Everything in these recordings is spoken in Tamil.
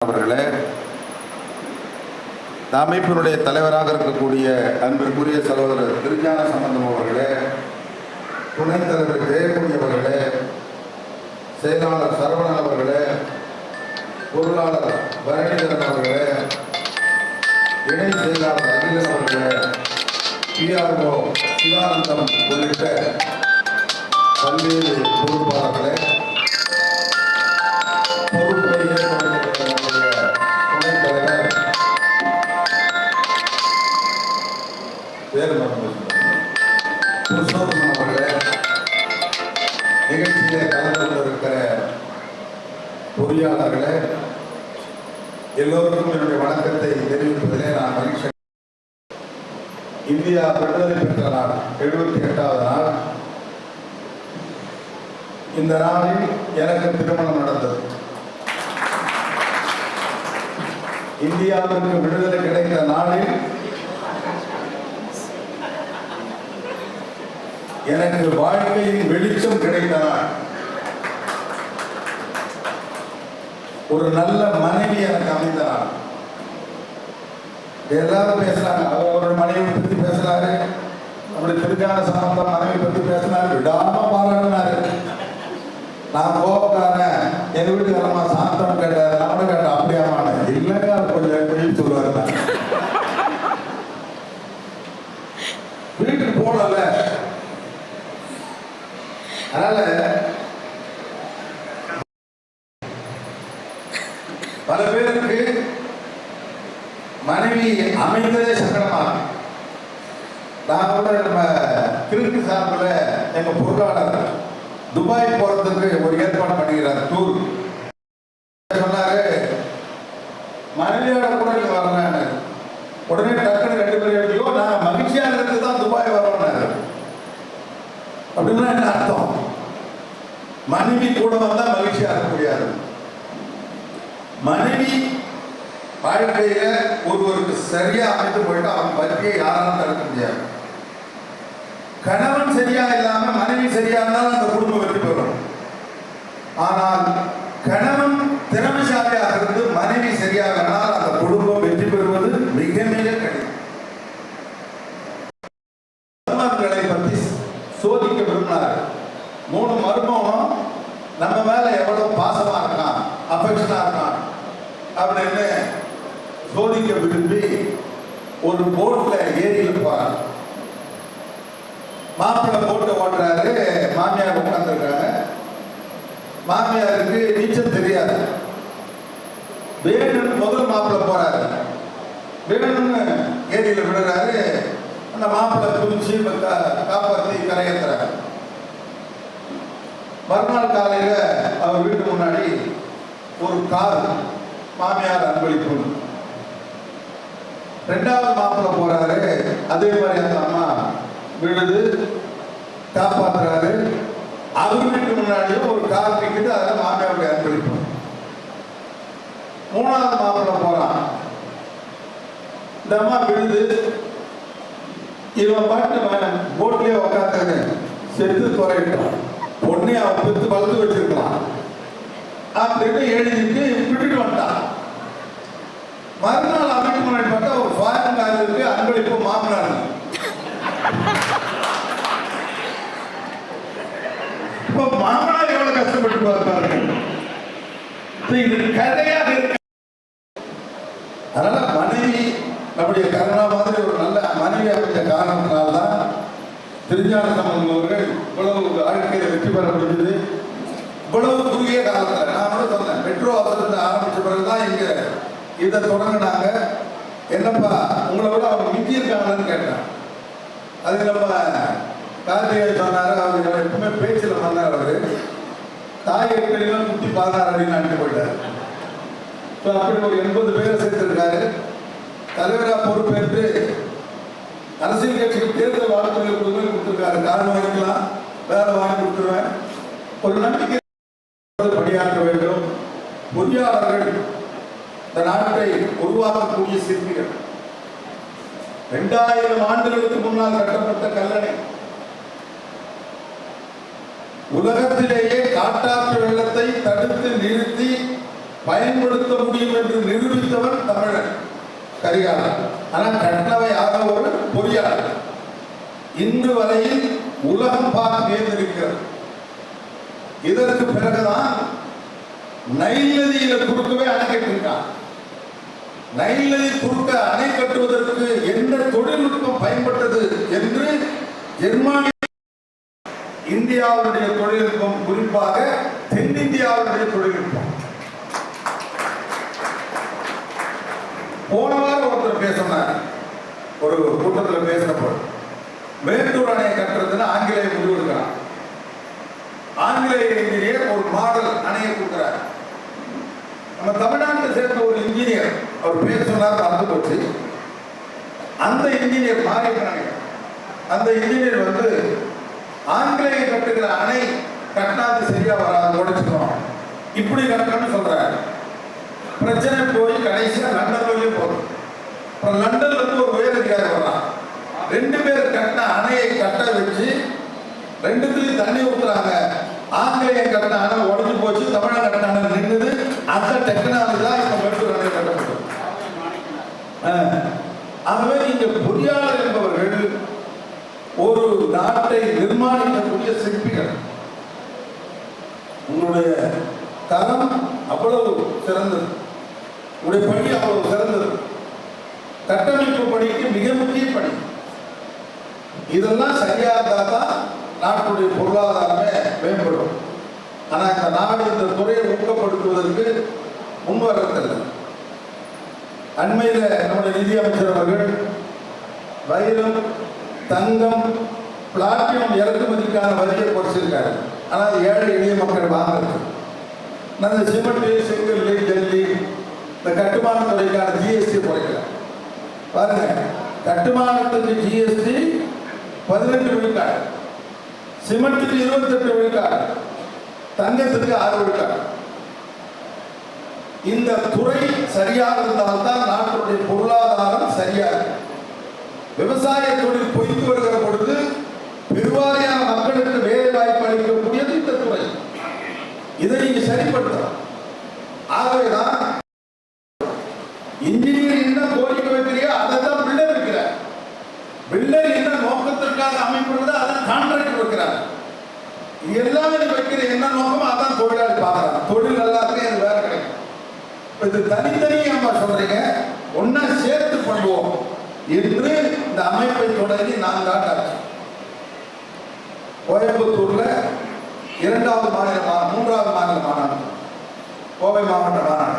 அவர்களே இந்த அமைப்பினுடைய தலைவராக இருக்கக்கூடிய அன்பிற்குரிய சகோதரர் திருஞான சம்பந்தம் அவர்களே துணைத் தலைவர் ஜெயக்குடி அவர்களே செயலாளர் சரவணன் அவர்களே பொருளாளர் பரணிதரன் அவர்களே இணை செயலாளர் அகிலன் அவர்களே பிஆர்ஓ சிவானந்தம் உள்ளிட்ட பல்வேறு பொறுப்பாளர்களே பொறியாளர்களே எல்லோருக்கும் என்னுடைய வணக்கத்தை தெரிவிப்பதிலே நான் மகிழ்ச்சி இந்தியா விடுதலை பெற்ற நாள் எழுபத்தி எட்டாவது நாள். இந்த நாளில் எனக்கு திருமணம் நடந்தது. இந்தியாவிற்கு விடுதலை கிடைத்த நாளில் எனக்கு வாழ்க்கையின் வெளிச்சம் கிடைத்த நாள் ஒரு நல்ல மனைவி எனக்கு அமைந்தனான் எல்லாரும் பேசுறாங்க. அவர் ஒரு மனைவி பற்றி பேசுறாரு. அப்படி திருக்கான சம்பந்தம் மனைவி பத்தி பேசினாரு விடாம பாராட்டினாரு. நான் கோபக்காரன். எங்க வீட்டுக்காரமா சாந்தம் கேட்டாரு நானும் கேட்டேன் அப்படியாமான இல்லைங்க அவர் கொஞ்சம் கொஞ்சம் சொல்லுவாரு வீட்டுக்கு போனல அதனால பல பேருக்கு மனைவி அமைந்ததே சங்கடமாக இருக்கு. நான் கூட நம்ம கிழக்கு சார்பில் எங்க பொருளாளர் துபாய் போறதுக்கு ஒரு ஏற்பாடு பண்ணுகிறார் டூர். சொன்னாரு மனைவியோட கூட நீங்க வரலான்னு உடனே டக்குனு ரெண்டு பேரும் எழுதியோ நான் மகிழ்ச்சியாக இருந்து தான் துபாய் வரேன்னாரு அப்படின்னா என்ன அர்த்தம்? மனைவி கூட வந்தா மகிழ்ச்சியாக இருக்க முடியாது. மனைவி வாழ்க்கையில ஒருவருக்கு சரியா அமைத்து போயிட்டு அவன் பற்றியை யாராலும் தடுக்க முடியாது. கணவன் சரியா இல்லாம மனைவி சரியா இருந்தாலும் அந்த குடும்பம் வெற்றி பெறும். ஆனால் கணவன் திறமைசாலியாக இருந்து மனைவி சரியாக இருந்தால் அந்த குடும்பம் வெற்றி பெறுவது மிக மிக கடினம் மருமகன்களை பற்றி சோதிக்க விரும்பினார் மூணு மருமகனும் நம்ம மேல எவ்வளவு பாசமா இருக்கான் அஃபெக்ஷனா இருக்கான் அப்படின்னு சோதிக்க விரும்பி ஒரு போட்ல ஏறி இருப்பார். மாப்பிள்ளை போட்டு ஓட்டுறாரு மாமியார் உட்கார்ந்துருக்காங்க. மாமியாருக்கு நீச்சல் தெரியாது. வேணும் முதல் மாப்பிள்ளை போறாரு. வேணும்னு ஏரியில விடுறாரு அந்த மாப்பிள்ளை குதிச்சு காப்பாற்றி கரையேற்றுறாரு கரையேத்துறாரு. மறுநாள் காலையில அவர் வீட்டு முன்னாடி ஒரு கார் மாமியார் அன்பளிப்பு. ரெண்டாவது மாப்பிள்ள போறாரு. அதே மாதிரி அந்த அம்மா விழுது காப்பாத்துறாரு. அவர் வீட்டு முன்னாடியும் ஒரு கார் நிற்குது அதில் மாமியாருடைய அன்பளிப்பு மூணாவது மாப்பிள்ள போறான். இந்த அம்மா விழுது இவன் பாட்டு போட்லயே உட்காந்து செத்து துறையிட்டான் பொண்ணை அவன் பெத்து வளர்த்து வச்சிருக்கலாம். அப்படின்னு எழுதிட்டு விட்டுட்டு வந்துட்டான். மறுநாள் அமைக்கு முன்னாடி பார்த்தா ஒரு அன்பளிப்பு மாமனார் இப்போ மாமனார் எவ்வளவு கஷ்டப்பட்டு பார்ப்பாரு இது கதையாக இருக்க. அதனால மனைவி நம்முடைய கருணா மாதிரி ஒரு நல்ல மனைவி அமைந்த காரணத்தினால்தான் திருஞான சம்பந்தம் அவர்கள் இவ்வளவு வாழ்க்கையில வெற்றி பெற முடிஞ்சது. இவ்வளவு குறுகிய காலத்தில் நான் கூட சொன்னேன் மெட்ரோ அவசரத்தை ஆரம்பிச்ச பிறகுதான் இங்க இதை தொடங்கினாங்க. என்னப்பா உங்களை விட அவங்க மிஞ்சி இருக்காங்கன்னு கேட்டான். அது நம்ம கார்த்திகை சொன்னாரு அவர் எப்பவுமே பேச்சில் வந்தார் அவரு. தாய் எப்படிலாம் குத்தி பார்த்தார் அப்படின்னு நாட்டு போயிட்டார். இப்போ அப்படி ஒரு எண்பது பேரை சேர்த்திருக்காரு. தலைவராக பொறுப்பேற்று அரசியல் கட்சிக்கு தேர்தல் வாக்குறுதி கொடுக்கணும் கொடுத்துருக்காரு. காரணம் வாங்கிக்கலாம் வேலை வாங்கி கொடுத்துருவேன். ஒரு நம்பிக்கை பணியாற்ற வேண்டும். பொறியாளர்கள் இந்த நாட்டை உருவாக்கக்கூடிய சிற்பிகள். இரண்டாயிரம் ஆண்டுகளுக்கு முன்னால் கட்டப்பட்ட கல்லணை. உலகத்திலேயே காட்டாற்று வெள்ளத்தை தடுத்து நிறுத்தி பயன்படுத்த முடியும் என்று நிரூபித்தவன் தமிழன். கரிகாலன். ஆனால் கட்டவை ஆக ஒரு பொறியாளர் இன்று வரையில் உலகம் பார்த்து நேர்ந்திருக்கிறது. இதற்கு பிறகுதான் நைல் நதியில குறுக்கவே அணை கட்டிருக்கான் நைல் நதி குறுக்க அணை கட்டுவதற்கு எந்த தொழில்நுட்பம் பயன்பட்டது என்று ஜெர்மானி இந்தியாவுடைய தொழில்நுட்பம் குறிப்பாக தென்னிந்தியாவுடைய தொழில்நுட்பம். போன வாரம் ஒருத்தர் பேசினார். ஒரு கூட்டத்தில் பேசினப்போ மேட்டூர் அணையை கட்டுறதுன்னு ஆங்கிலேய முடிவெடுக்கிறான் ஆங்கிலேய இன்ஜினியர் ஒரு மாடல் அணையை கொடுக்குறார். நம்ம தமிழ்நாட்டை சேர்ந்த ஒரு இன்ஜினியர் அவர் பேர் சொன்னார் மறந்து போச்சு அந்த இன்ஜினியர் மாறி அந்த இன்ஜினியர் வந்து ஆங்கிலேய கட்டுகிற அணை கட்டினாது சரியா வராது உடைச்சிடும் இப்படி கட்டணும்னு சொல்றாரு. பிரச்சனை போய் கடைசியாக லண்டன் வரையும் போகும் அப்புறம் லண்டன்ல இருந்து ஒரு உயர் அதிகாரி வர்றான். ரெண்டு பேர் கட்டின அணையை கட்ட வச்சு ரெண்டுத்துலயும் தண்ணி ஊத்துறாங்க. ஆங்கிலேயம் கட்டின அணை உடஞ்சு போச்சு தமிழக கட்டின அணை நின்றுது அந்த டெக்னாலஜி தான் இப்போ மேட்டூர் அணை கட்டப்பட்டது ஆஹ். ஆகவே நீங்க பொறியாளர் என்பவர்கள் ஒரு நாட்டை நிர்மாணிக்கக்கூடிய சிற்பிகள். உங்களுடைய தரம் அவ்வளவு சிறந்தது. உங்களுடைய பணி அவ்வளவு சிறந்தது. கட்டமைப்பு பணிக்கு மிக முக்கிய பணி. இதெல்லாம் சரியா தான் நாட்டுடைய பொருளாதாரமே மேம்படும். ஆனால் இந்த நாடு இந்த துறையை ஊக்கப்படுத்துவதற்கு முன்வரத்தில்லை. அண்மையில் நம்முடைய நிதியமைச்சர் அவர்கள் வைரம் தங்கம் பிளாட்டினம் இறக்குமதிக்கான வரியை குறைச்சிருக்காரு ஆனால் அது ஏழை எளிய மக்கள் வாங்கிறது. நான் இந்த சிமெண்ட் செங்கல் ஜல்லி இந்த கட்டுமான துறைக்கான ஜிஎஸ்டி குறைக்கல பாருங்க கட்டுமானத்துக்கு ஜிஎஸ்டி பதினெட்டு விழுக்காடு. சிமெண்ட்டுக்கு இருபத்தெட்டு விழுக்காடு. தங்கத்துக்கு ஆறு விழுக்காடு. இந்த துறை சரியாக இருந்தால்தான் நாட்டுடைய பொருளாதாரம் சரியா விவசாய தொழில் பொய்த்து வருகிற பொழுது பெருவாரியான மக்களுக்கு வேலை வாய்ப்பு அளிக்கக்கூடியது இந்த துறை. இதை நீங்க சரிப்படுத்தலாம். ஆகவேதான் இன்ஜினியர் என்ன கோரிக்கை வைக்கிறீங்க அதை தான் பில்லர் இருக்கிறார் பில்லர் என்ன நோக்கத்திற்காக அமைப்புறது அதான் கான்ட்ராக்ட் கொடுக்கிறார். இது எல்லாமே வைக்கிற என்ன நோக்கமோ அதான் தொழிலாளி பார்க்கிறார் தொழில் நல்லா அது வேற கிடைக்கும் இப்ப இது தனித்தனி அம்மா சொல்றீங்க. ஒன்னா சேர்த்து பண்ணுவோம் என்று இந்த அமைப்பை தொடங்கி நான்கு ஆண்டு கோயம்புத்தூர்ல இரண்டாவது மாநிலமா மூன்றாவது மாநில மாநாடு. கோவை மாவட்ட மாநாடு.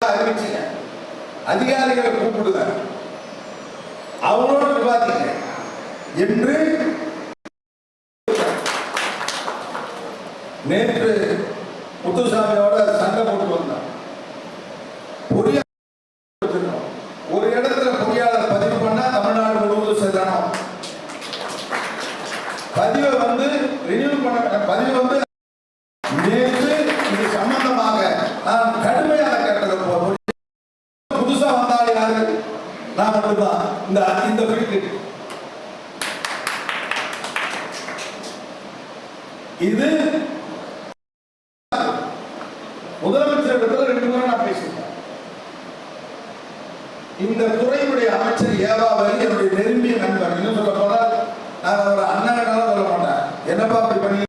அறிவிச்சுங்க அதிகாரிகளை கூப்பிடுங்க. அவங்களோட விவாதிங்க என்று நேற்று முத்துசாமியோட சண்டை போட்டு வந்தார் பொறியாளர் வச்சிருக்கோம். ஒரு இடத்துல பொறியாளர் பதிவு பண்ணா தமிழ்நாடு முழுவதும் செல்லணும் பதிவை வந்து ரினியூ பண்ண பதிவு வந்து நேற்று இது சம்பந்தமாக நான் கடுமையாக கேட்டது போ- புதுசா வந்தால் யாரு? நான் மட்டும்தான். இந்த இந்த வீட்டுக்கு. இது முதலமைச்சர் இடத்துல ரெண்டு முறை நான் பேசியிருக்கேன். இந்த துறையினுடைய அமைச்சர் ஏவாவலி என்னுடைய நெருங்கிய நண்பர் இன்னும் சொல்ல போனால் நான் ஒரு அண்ணன் என்னப்பா அப்படி பண்ணி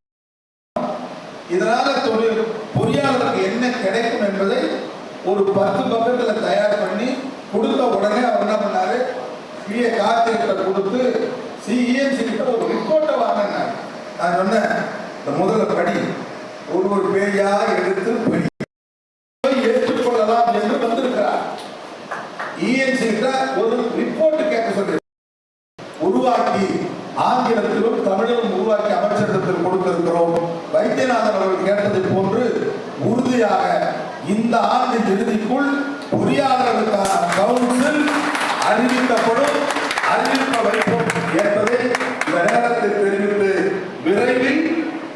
இதனால தொழில் பொறியாளருக்கு என்ன கிடைக்கும் என்பதை ஒரு பத்து பக்கத்தில் தயார் பண்ணி கொடுத்த உடனே அவர் என்ன பண்ணாரு? பிஏ கார்த்திகிட்ட கொடுத்து சிஇஎன்சி கிட்ட ஒரு ரிப்போர்ட்டை வாங்கினார். நான் சொன்னேன் இந்த முதல்ல படி ஒரு ஒரு பேஜா எடுத்து படி ஏற்றுக்கொள்ளலாம் என்று வந்திருக்கிறார் இஎன்சி கிட்ட ஒரு ரிப்போர்ட் கேட்க சொல்லி உருவாக்கி ஆங்கிலத்திலும் தமிழிலும் உருவாக்கி அமைச்சரிடத்தில் கொடுத்திருக்கிறோம் வைத்தியநாதன் அவர்கள் கேட்டதை போன்று உறுதியாக இந்த ஆண்டின் இறுதிக்குள் பொறியாளர்களுக்கான கவுன்சில் அறிவிக்கப்படும் அறிவிக்க வைப்போம் என்பதை இந்த நேரத்தில் தெரிவித்து விரைவில்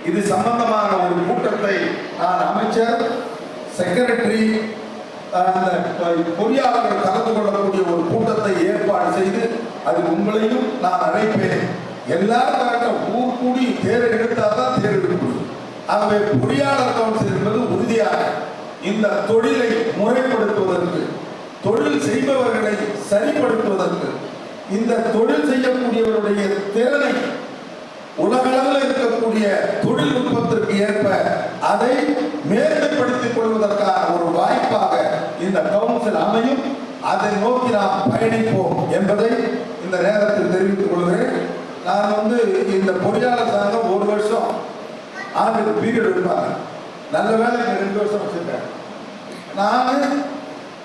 இது சம்பந்தமான ஒரு கூட்டத்தை நான் அமைச்சர் செக்ரட்டரி அந்த பொறியாளர்கள் கலந்து கொள்ளக்கூடிய ஒரு கூட்டத்தை ஏற்பாடு செய்து அது உங்களையும் நான் அழைப்பேன். எல்லாரும் ஊர் கூடி தேர் எடுத்தால் தான் தேர் எடுக்க ஆகவே பொறியாளர் கவுன்சில் என்பது உறுதியாக இந்த தொழிலை முறைப்படுத்துவதற்கு தொழில் செய்பவர்களை சரிப்படுத்துவதற்கு இந்த தொழில் செய்யக்கூடியவருடைய திறனை உலகளவில் இருக்கக்கூடிய தொழில்நுட்பத்திற்கு ஏற்ப அதை மேம்படுத்திக் கொள்வதற்கான ஒரு வாய்ப்பாக இந்த கவுன்சில் அமையும். அதை நோக்கி நாம் பயணிப்போம் என்பதை இந்த நேரத்தில் தெரிவித்துக் கொள்கிறேன். நான் வந்து இந்த பொறியாளர் சங்கம் ஒரு வருஷம் ஆண்டுக்கு பீரியட் எடுப்பாங்க. நல்ல வேலை ரெண்டு வருஷம் வச்சிருக்கேன். நான்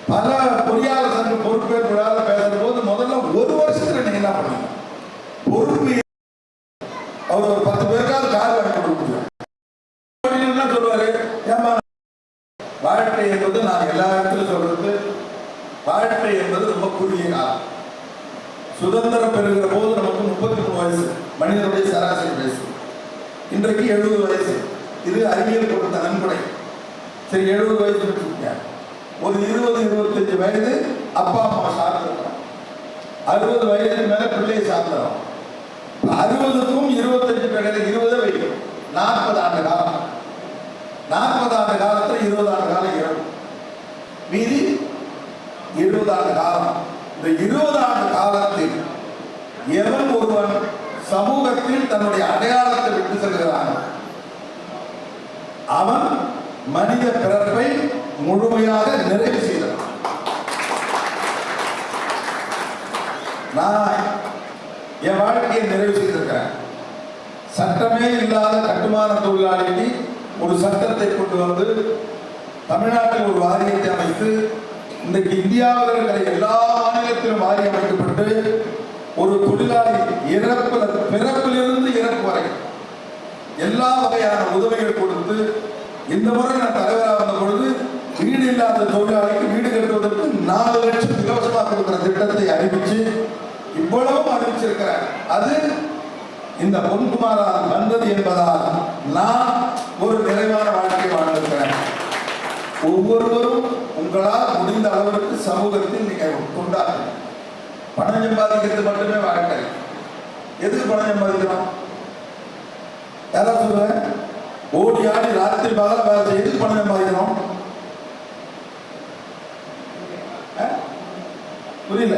பல பொறியாளர் சங்க பொறுப்பேற்பு விழாவில் பேசுற போது முதல்ல ஒரு வருஷத்துல நீங்க என்ன பண்ணுங்க? பொறுப்பு அவர் ஒரு பத்து பேருக்காவது கார் வாங்கி கொடுக்க என்ன சொல்லுவாரு? ஏமா வாழ்க்கை என்பது நான் எல்லா இடத்துலையும் சொல்றது. வாழ்க்கை என்பது ரொம்ப குறுகிய காலம். சுதந்திரம் பெறுகிற போது நமக்கு முப்பத்தி மூணு வயசு. மனிதனுடைய சராசரி வயசு. இன்றைக்கு எழுபது வயசு. இது அறிவியல் கொடுத்த நன்கொடை. சரி எழுபது வயசு வச்சுக்கோங்க. ஒரு இருபது இருபத்தஞ்சு வயது அப்பா அம்மா சார்ந்திருக்கிறோம் அறுபது வயதுக்கு மேல பிள்ளையை சார்ந்தோம் அறுபதுக்கும் இருபத்தஞ்சு பிள்ளைகள் இருபது வைக்கும் நாற்பது ஆண்டு காலம். நாற்பது ஆண்டு காலத்தில் இருபது ஆண்டு காலம் இறக்கும் மீதி இருபது ஆண்டு காலம். இந்த இருபது ஆண்டு காலத்தில் எவன் ஒருவன் சமூகத்தில் தன்னுடைய அடையாளத்தை விட்டு செல்கிறான் அவன் மனித பிறப்பை முழுமையாக நிறைவு செய்தான் நான் என் வாழ்க்கையை நிறைவு செய்திருக்கிறேன். சட்டமே இல்லாத கட்டுமான தொழிலாளிக்கு ஒரு சட்டத்தை கொண்டு வந்து தமிழ்நாட்டில் ஒரு வாரியத்தை அமைத்து இன்றைக்கு இந்தியாவில் இருக்கிற எல்லா மாநிலத்திலும் மாறி அமைக்கப்பட்டு ஒரு தொழிலாளி இறப்பு பிறப்பிலிருந்து இறப்பு வரை எல்லா வகையான உதவிகள் கொடுத்து இந்த முறை நான் தலைவராக வந்த பொழுது வீடு இல்லாத தொழிலாளிக்கு வீடு கட்டுவதற்கு நாலு லட்சம் இலவசமாக கொடுக்கிற திட்டத்தை அறிவிச்சு இவ்வளவும் அறிவிச்சிருக்கிறார் அது இந்த பொன்குமாரால் வந்தது என்பதால் நான் ஒரு நிறைவான வாழ்க்கை வாழ்ந்திருக்கிறேன். ஒவ்வொருவரும் உங்களால் முடிந்த அளவிற்கு சமூகத்தில் நீங்கள் கொண்டாடுங்க. பணம் சம்பாதிக்கிறது மட்டுமே வாழ்க்கை. எதுக்கு பணம் சம்பாதிக்கிறோம்? யாராவது சொல்லுங்க ஓடி ஆடி ராத்திரி பகல வேலை எதுக்கு பணம் சம்பாதிக்கிறோம்? புரியல.